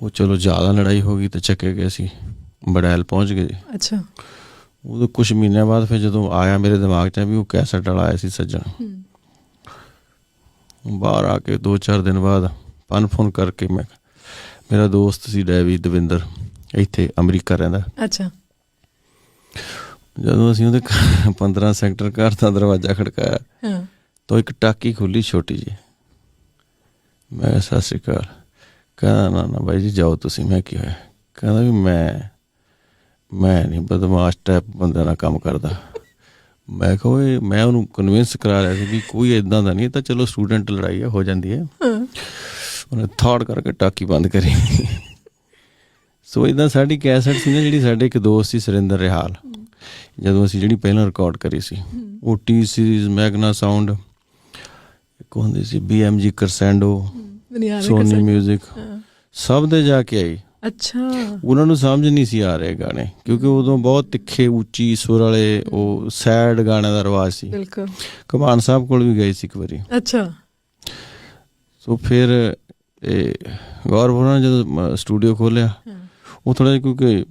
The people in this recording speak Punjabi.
ਉਹ ਚਲੋ ਜ਼ਿਆਦਾ ਲੜਾਈ ਹੋ ਗਈ ਤੇ ਚੱਕੇ ਗਏ ਸੀ ਬੜੈਲ ਪਹੁੰਚ ਗਏ। ਅੱਛਾ। ਉਦੋਂ ਕੁਝ ਮਹੀਨਿਆਂ ਬਾਅਦ ਫਿਰ ਜਦੋਂ ਆਇਆ ਮੇਰੇ ਦਿਮਾਗ 'ਚ ਵੀ ਉਹ ਕੈਸਟ ਵਾਲਾ ਆਇਆ ਸੀ ਸੱਜਣ। ਹੂੰ। ਬਾਹਰ ਆ ਕੇ 2-4 ਦਿਨ ਬਾਅਦ ਪਨ ਫੋਨ ਕਰਕੇ ਮੈਂ ਮੇਰਾ ਦੋਸਤ ਸੀ ਡੈਵੀ ਦਵਿੰਦਰ ਇੱਥੇ ਅਮਰੀਕਾ ਰਹਿੰਦਾ। ਅੱਛਾ। ਜਦੋਂ ਅਸੀਂ ਉਹਦੇ ਘਰ 15 ਸੈਕਟਰ ਘਰ ਦਾ ਦਰਵਾਜ਼ਾ ਖੜਕਾਇਆ ਹਾਂ। ਤਾਂ ਇੱਕ ਟਾਕੀ ਖੁੱਲੀ ਛੋਟੀ ਜੀ ਮੈਂ ਸਤਿ ਸ਼੍ਰੀ ਅਕਾਲ। ਕਹਿੰਦਾ ਨਾ ਨਾ ਬਾਈ ਜੀ ਜਾਓ ਤੁਸੀਂ ਮੈਂ ਕੀ ਹੋਇਆ? ਕਹਿੰਦਾ ਵੀ ਮੈਂ ਮੈਂ ਨਹੀਂ ਬਦਮਾਸ਼ ਟਾਈਪ ਬੰਦੇ ਨਾਲ ਕੰਮ ਕਰਦਾ। ਮੈਂ ਕਿਹਾ ਮੈਂ ਉਹਨੂੰ ਕਨਵਿੰਸ ਕਰਾ ਰਿਹਾ ਸੀ ਵੀ ਕੋਈ ਇਦਾਂ ਦਾ ਨਹੀਂ ਤਾਂ ਚਲੋ ਸਟੂਡੈਂਟ ਲੜਾਈ ਆ ਹੋ ਜਾਂਦੀ ਹੈ। ਹਾਂ। ਉਹਨੇ ਥਾੜ ਕਰਕੇ ਟਾਕੀ ਬੰਦ ਕਰੀ। ਸੋ ਇਦਾਂ ਸਾਡੀ ਕੈਸਟ ਸੀ ਨਾ ਜਿਹੜੀ ਸਾਡੇ ਇੱਕ ਦੋਸਤ ਸੀ ਸੁਰਿੰਦਰ ਰਿਹਾਲ। ਜਦੋਂ ਅਸੀਂ ਜਿਹੜੀ ਪਹਿਲਾਂ ਰਿਕਾਰਡ ਕਰੀ ਸੀ ਉਹ ਟੀ ਸੀਰੀਜ਼ ਮੈਗਨਾ ਸਾਊਂਡ ਇੱਕ ਹੁੰਦੀ ਸੀ BMG ਕਰਸੈਂਡੋ ਸੋਨੀ। 뮤직 ਹਾਂ। ਸਭ ਦੇ ਜਾ ਕੇ ਆਈ। ਅੱਛਾ। ਉਹਨਾਂ ਨੂੰ ਸਮਝ ਨਹੀਂ ਸੀ ਆ ਰਹੇ ਗਾਣੇ ਕਿਉਂਕਿ ਉਦੋਂ ਬਹੁਤ ਤਿੱਖੇ ਉੱਚੀ ਸੁਰ ਵਾਲੇ ਉਹ ਸੈਡ ਗਾਣੇ ਦਾ ਰਿਵਾਜ ਸੀ। ਬਿਲਕੁਲ। ਕਮਾਨ ਸਾਹਿਬ ਕੋਲ ਵੀ ਗਏ ਸੀ ਇੱਕ ਵਾਰੀ। ਅੱਛਾ। ਸੋ ਫਿਰ ਇਹ ਗੌਰਵ ਹੋਰਾਂ ਨੇ ਜਦੋਂ ਸਟੂਡੀਓ ਖੋਲਿਆ ਉਹ ਥੋੜਾ ਜਿਹਾ ਕਿਉਂਕਿ